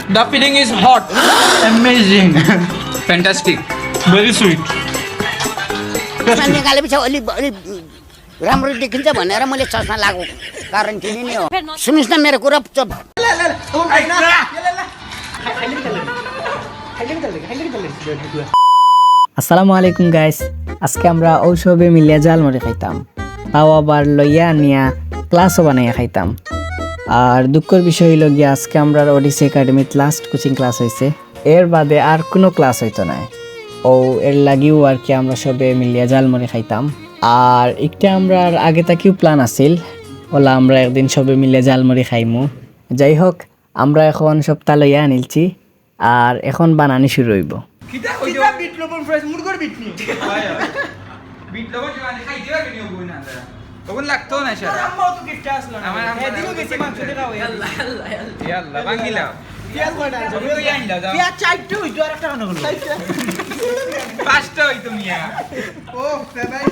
The feeling is hot. Amazing. Fantastic. Very sweet. मान्छे गालेपछि अलिक अलिक राम्रो देखिन्छ भनेर मैले चस्मा लगाएको कारण तिमी नै हो सुन्नुहोस् न मेरो कुरा चुप আসসালামু আলাইকুম গাইস আজকে আমরা ঔষধে মিলিয়া জাল মরে খাইতাম তাও আবার লইয়া নিয়া ক্লাসও বানাইয়া খাইতাম আর দুঃখের বিষয় হইল গিয়া আজকে আমরা ওডিসি একাডেমির লাস্ট কোচিং ক্লাস হয়েছে এর বাদে আর কোনো ক্লাস হইতো না ও এর লাগিও আর কি আমরা সবে মিলিয়া জাল মরে খাইতাম। আর একটা আমরা আর আগে থেকেও প্ল্যান আছিল। ওলা আমরা একদিন সবে মিলিয়া জাল মরে খাইমু। যাই হোক আমরা এখন সপ্তাহ লইয়া আনিলছি আর এখন বানানি শুরু হইব। বিট লবণ জোয়ানি খাইতে পারবে নি ওগুন লাগতো না সেটা। আমার দিও গেছি মাংস দেখা হই আল্লাহ আল্লাহ বাঙ্গিলা। পিয়াজ কয়টা তুমি তো দাও। পিয়াজ হইতো আর একটা কেন হলো। পাঁচটা হইতো মিয়া। ও ফেবাই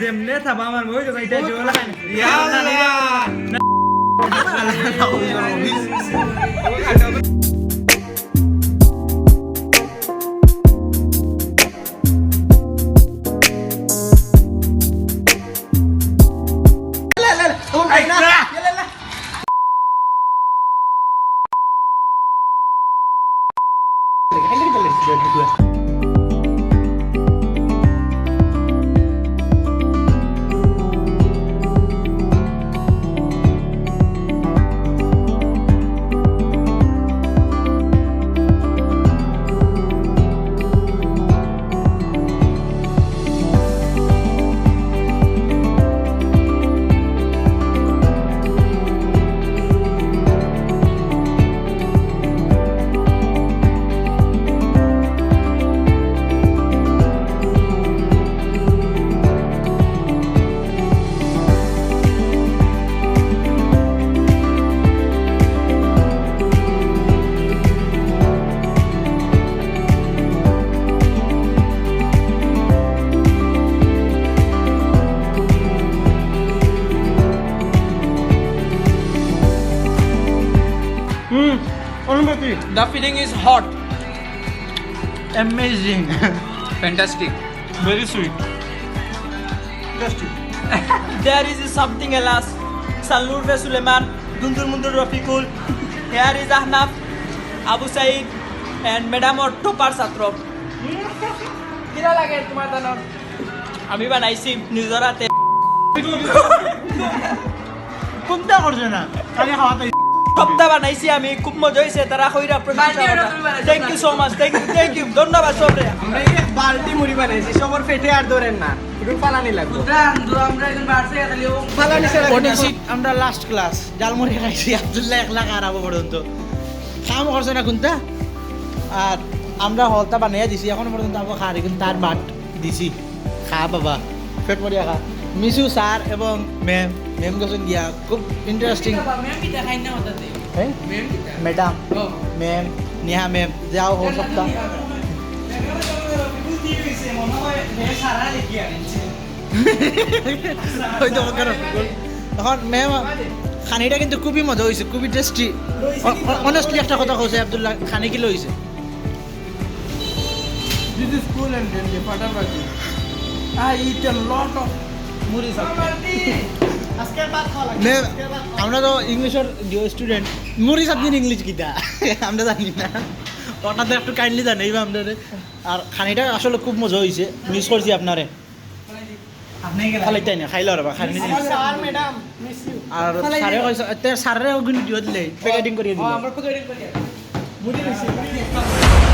যেমনে থাবা আমার মই তো এটা জোলা ইয়া না না The feeling is hot. Amazing. Fantastic. Very sweet. There is something else. Salnur Fe Suleiman, Dundur Mundur Rafiqul. Here is Ahnaf, Abu Said, and Madam or Topar Satrop. কিরা লাগে তোমার দানর আমি বানাইছি নিজের কোনটা করছে না খালি খাওয়াতে সপ্তাহ বানাইছি আমি খুব মজা হয়েছে তারা কইরা thank you so much thank you thank you ধন্যবাদ সবরে। আমরা এই বালতি মুড়ি বানাইছি সবার পেটে আর ধরেন না আমরা লাস্ট ক্লাস জালমুড়ি খাইছি আব্দুল্লাহ এক লাখ আরাবো পর্যন্ত। খাম করছে না কোনটা? আর আমরা হলতা বানাইয়া দিছি এখন পর্যন্ত আবু খারি কিন্তু তার বাট দিছি। খা বাবা পেট মরিয়া খা। মিসু স্যার এবং ম্যাম ম্যাম গেছেন গিয়া খুব interesting madam ma'am Neha ma'am যাও হোক সপ্তাহ। হয়তো এখন ম্যাম খানিটা কিন্তু খুবই মজা হয়েছে খুবই টেস্টি অনেস্টলি একটা কথা কৈছে আব্দুল্লাহ খানি কিলো হয়েছে This is cool and dandy, Fatabaki. I eat a lot of আমরা তো ইংলিশের স্টুডেন্ট মুড়ি সাবদিন ইংলিশ কিতা আমরা জানি না। ওটাতে একটু কাইন্ডলি জানাই আপনারে আর খানিটা আসলে খুব মজা হয়েছে। মিস করছি আপনারে। খালাইতাই না খাইলো রবা you. আর স্যারে কইছে তে স্যারে ওগুন দিও দিলে প্যাকেটিং করিয়ে আমরা মুড়ি নিছি